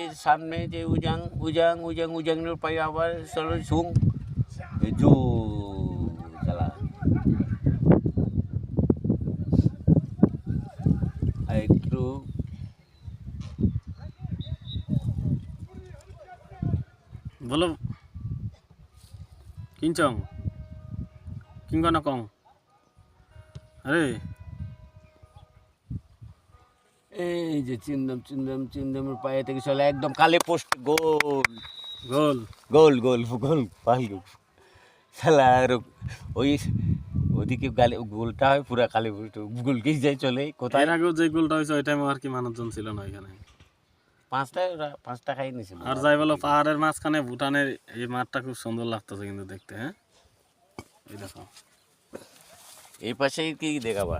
এই সামনে যে উজাং উজাং উজাং উজাংয়ের পায়ে আবার চলো ঝুং জু, চালা। আর একটু বলো। কিনচং কিংবা না কং আরে। এই যে চিন্দম চিন্দম চিন্দমের পায়ে থেকে চলে একদম কালে পোস্ট গোল। গোল। গোল গোল গোল পাল শালা আর ওই ওদিকে গালে গোলটা হয় পুরা কালে পোস্ট গোলকেই যায় চলে কোথায়? আগেও যে গোলটা হয়েছে ওই টাইমে আর কি মানুষজন ছিল না ওইখানে। পাঁচটা ওরা পাঁচটা খাই নিয়েছিল আর যাই বলো পাহাড়ের মাঝখানে ভুটানের এই মাঠটা খুব সুন্দর লাগতেছে কিন্তু দেখতে হ্যাঁ? এই দেখো। এই পাশে কি দেখাবা?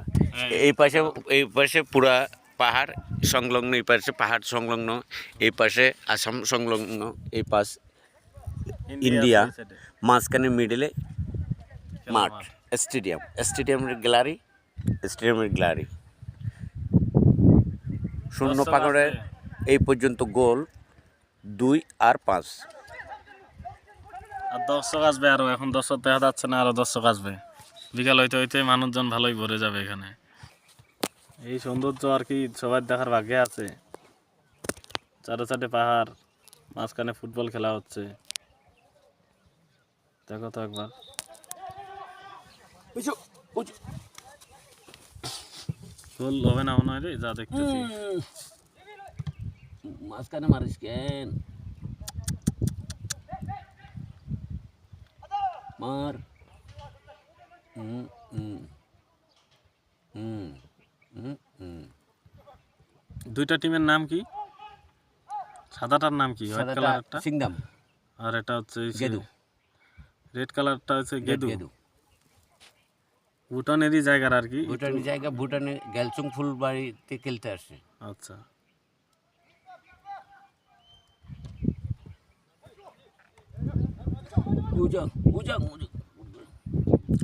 এই পাশে এই পাশে পুরা পাহাড় সংলগ্ন এই পাশে পাহাড় সংলগ্ন এই পাশে আসাম সংলগ্ন এই পাশ ইন্ডিয়া মাঝখানে মিডলে মাঠ স্টেডিয়াম স্টেডিয়ামের গ্যালারি স্টেডিয়ামের গ্যালারি শূন্য আছে। এই পর্যন্ত গোল দুই আর পাঁচ। আর দর্শক আসবে আরও এখন দর্শক দেখা যাচ্ছে না আরও দর্শক আসবে। বিকাল হইতে হইতে মানুষজন ভালোই ভরে যাবে এখানে। এই সৌন্দর্য আর কি সবার দেখার ভাগ্যে আছে। চারো চারটে পাহাড় মাঝখানে ফুটবল খেলা হচ্ছে। দেখো তো একবার। গোল হবে না মনে হয় রে যা দেখতেছি। মাঝখানে মারিস কেন? মার। হুম হুম হুম হুম হুম দুইটা টিমের নাম কি? সাদাটার নাম কি? হোয়াইট কালারটা সিংদাম। আর এটা হচ্ছে গেদু। রেড কালারটা হচ্ছে গেদু। গেদু। ভুটানেরই জায়গার আর কি? ভুটানের জায়গা ভুটানে গ্যালচুং ফুলবাড়িতে খেলতে আসে। আচ্ছা।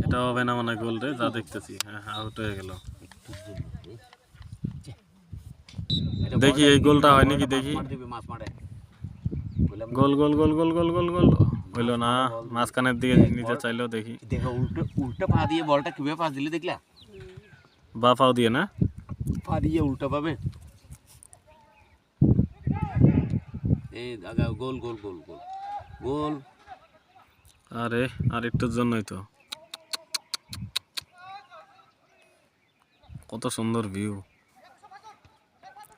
এটা হবে না মনে হয় গোল রে যা দেখতেছি। হ্যাঁ আউট হয়ে গেল। এটা দেখি এই গোলটা হয় নাকি দেখি। গোল গোল গোল গোল গোল গোল গোল। হইল না। মাঝখানের দিকে নিতে চাইলো দেখি। দেখো উল্টো উল্টো পা দিয়ে বলটা কীভাবে পাস দিলে দেখলা? বা পাও দিয়ে না? পা দিয়ে উল্টো পাবে। এই আগা গোল গোল গোল গোল। গোল। আরে আর একটুর জন্যই তো। কত সুন্দর ভিউ।